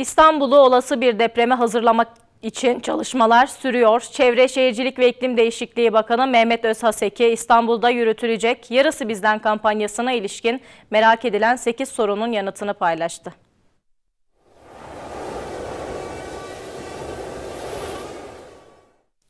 İstanbul'u olası bir depreme hazırlamak için çalışmalar sürüyor. Çevre Şehircilik ve İklim Değişikliği Bakanı Mehmet Özhaseki İstanbul'da yürütülecek Yarısı Bizden kampanyasına ilişkin merak edilen 8 sorunun yanıtını paylaştı.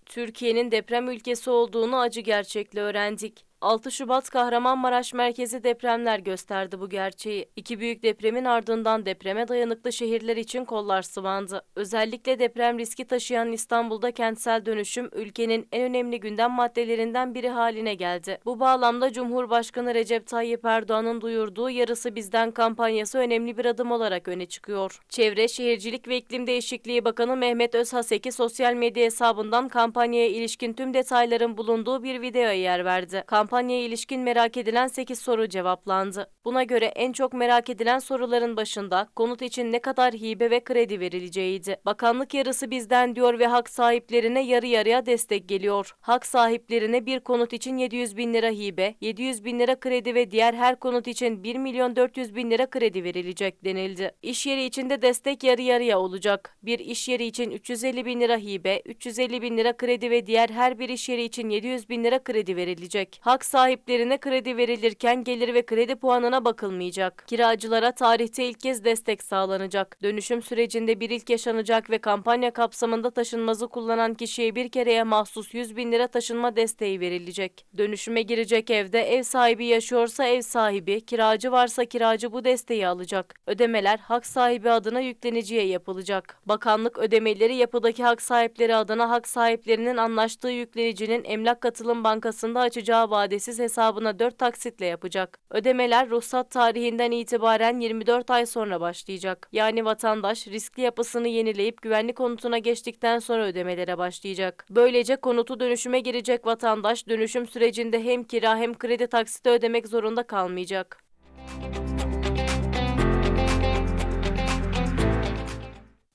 Türkiye'nin deprem ülkesi olduğunu acı gerçekle öğrendik. 6 Şubat Kahramanmaraş merkezi depremler gösterdi bu gerçeği. İki büyük depremin ardından depreme dayanıklı şehirler için kollar sıvandı. Özellikle deprem riski taşıyan İstanbul'da kentsel dönüşüm ülkenin en önemli gündem maddelerinden biri haline geldi. Bu bağlamda Cumhurbaşkanı Recep Tayyip Erdoğan'ın duyurduğu Yarısı Bizden kampanyası önemli bir adım olarak öne çıkıyor. Çevre, Şehircilik ve İklim Değişikliği Bakanı Mehmet Özhaseki sosyal medya hesabından kampanyaya ilişkin tüm detayların bulunduğu bir videoya yer verdi. Kampanyaya ilişkin merak edilen 8 soru cevaplandı. Buna göre en çok merak edilen soruların başında konut için ne kadar hibe ve kredi verileceğiydi. Bakanlık yarısı bizden diyor ve hak sahiplerine yarı yarıya destek geliyor. Hak sahiplerine bir konut için 700 bin lira hibe, 700 bin lira kredi ve diğer her konut için 1 milyon 400 bin lira kredi verilecek denildi. İş yeri içinde destek yarı yarıya olacak. Bir iş yeri için 350 bin lira hibe, 350 bin lira kredi ve diğer her bir iş yeri için 700 bin lira kredi verilecek. Hak sahiplerine kredi verilirken gelir ve kredi puanına bakılmayacak. Kiracılara tarihte ilk kez destek sağlanacak. Dönüşüm sürecinde bir ilk yaşanacak ve kampanya kapsamında taşınmazı kullanan kişiye bir kereye mahsus 100 bin lira taşınma desteği verilecek. Dönüşüme girecek evde ev sahibi yaşıyorsa ev sahibi, kiracı varsa kiracı bu desteği alacak. Ödemeler hak sahibi adına yükleniciye yapılacak. Bakanlık ödemeleri yapıdaki hak sahipleri adına hak sahiplerinin anlaştığı yüklenicinin Emlak Katılım Bankası'nda açacağı vadesiz hesabına 4 taksitle yapacak. Ödemeler ruhsat tarihinden itibaren 24 ay sonra başlayacak. Yani vatandaş riskli yapısını yenileyip güvenlik konutuna geçtikten sonra ödemelere başlayacak. Böylece konutu dönüşüme girecek vatandaş dönüşüm sürecinde hem kira hem kredi taksiti ödemek zorunda kalmayacak.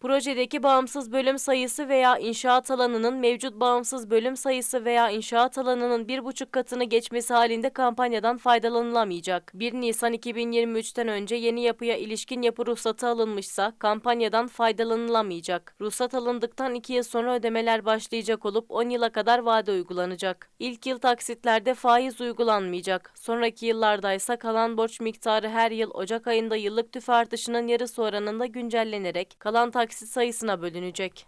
Projedeki bağımsız bölüm sayısı veya inşaat alanının mevcut bağımsız bölüm sayısı veya inşaat alanının bir buçuk katını geçmesi halinde kampanyadan faydalanılamayacak. 1 Nisan 2023'ten önce yeni yapıya ilişkin yapı ruhsatı alınmışsa kampanyadan faydalanılamayacak. Ruhsat alındıktan 2 yıl sonra ödemeler başlayacak olup 10 yıla kadar vade uygulanacak. İlk yıl taksitlerde faiz uygulanmayacak. Sonraki yıllarda ise kalan borç miktarı her yıl Ocak ayında yıllık tüfe artışının yarısı oranında güncellenerek kalan taksit sayısına bölünecek.